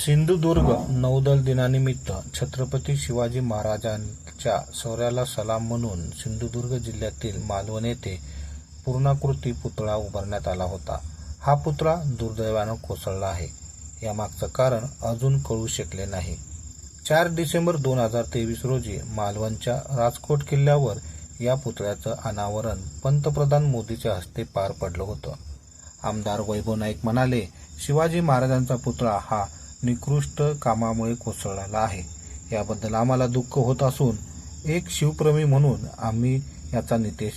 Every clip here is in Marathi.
सिंधुदुर्ग नौदल दिनानिमित्त छत्रपती शिवाजी महाराजांच्या शौर्याला सलाम म्हणून सिंधुदुर्ग जिल्ह्यातील मालवण येथे पूर्णाकृती पुतळा उभारण्यात आला होता. हा पुतळा दुर्दैवानं कोसळला आहे. यामागचं कारण अजून कळू शकले नाही. चार डिसेंबर दोन हजार तेवीस रोजी मालवणच्या राजकोट किल्ल्यावर या पुतळ्याचं अनावरण पंतप्रधान मोदीच्या हस्ते पार पडलं होतं. आमदार वैभव नाईक म्हणाले शिवाजी महाराजांचा पुतळा हा निकृष्ट कामामुळे कोसळलेला आहे. याबद्दल आम्हाला दुःख होत असून एक शिवप्रेमी म्हणून आम्ही याचा नितेश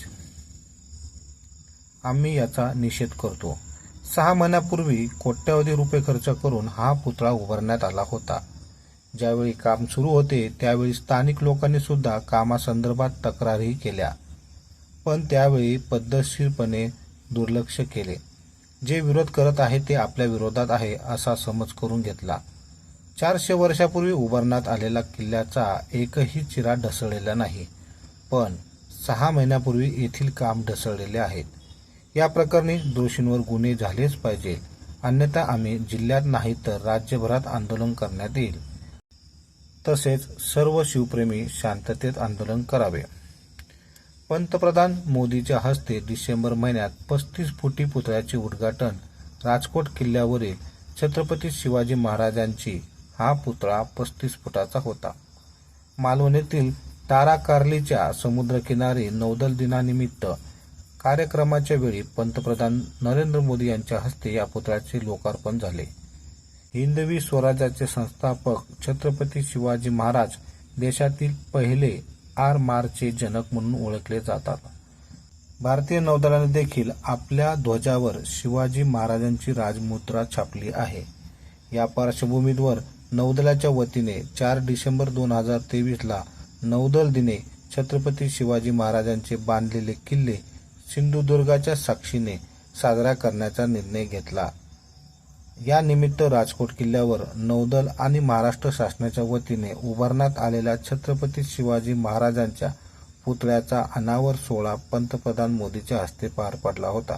आम्ही याचा निषेध करतो. सहा महिन्यापूर्वी कोट्यवधी रुपये खर्च करून हा पुतळा उभारण्यात आला होता. ज्यावेळी काम सुरू होते त्यावेळी स्थानिक लोकांनी सुद्धा कामासंदर्भात तक्रारही केल्या. पण त्यावेळी पद्धतशीरपणे दुर्लक्ष केले. जे विरोध करत आहे ते आपल्या विरोधात आहे असा समज करून घेतला. चारशे वर्षापूर्वी उभारण्यात आलेला किल्ल्याचा एकही चिरा ढसळलेला नाही पण सहा महिन्यापूर्वी येथील काम ढसळलेले आहेत. या प्रकरणी दोषींवर गुन्हे झालेच पाहिजे अन्यथा आम्ही जिल्ह्यात नाही तर राज्यभरात आंदोलन करण्यात येईल. तसेच सर्व शिवप्रेमी शांततेत आंदोलन करावे. पंतप्रधान मोदीच्या हस्ते डिसेंबर महिन्यात पस्तीस फुटी पुतळ्याचे उद्घाटन. राजकोट किल्ल्यावरील छत्रपती शिवाजी महाराजांची हा पुतळा पस्तीस फुटाचा होता. मालवणीतील ताराकारलीच्या समुद्रकिनारी नौदल दिनानिमित्त कार्यक्रमाच्या वेळी पंतप्रधान नरेंद्र मोदी यांच्या हस्ते या पुतळ्याचे लोकार्पण झाले. हिंदवी स्वराज्याचे संस्थापक छत्रपती शिवाजी महाराज देशातील पहिले आर मारचे जनक म्हणून ओळखले जातात. भारतीय नौदलाने देखील आपल्या ध्वजावर शिवाजी महाराजांची राजमुद्रा छापली आहे. या पार्श्वभूमीवर नौदलाच्या वतीने चार डिसेंबर दोन हजार तेवीसला नौदल दिने छत्रपती शिवाजी महाराजांचे बांधलेले किल्ले सिंधुदुर्गाच्या साक्षीने साजरा करण्याचा निर्णय घेतला. या निमित्त राजकोट किल्ल्यावर नौदल आणि महाराष्ट्र शासनाच्या वतीने उभारण्यात आलेल्या छत्रपती शिवाजी महाराजांच्या पुतळ्याचा अनावर सोहळा पंतप्रधान मोदीच्या हस्ते पार पडला होता.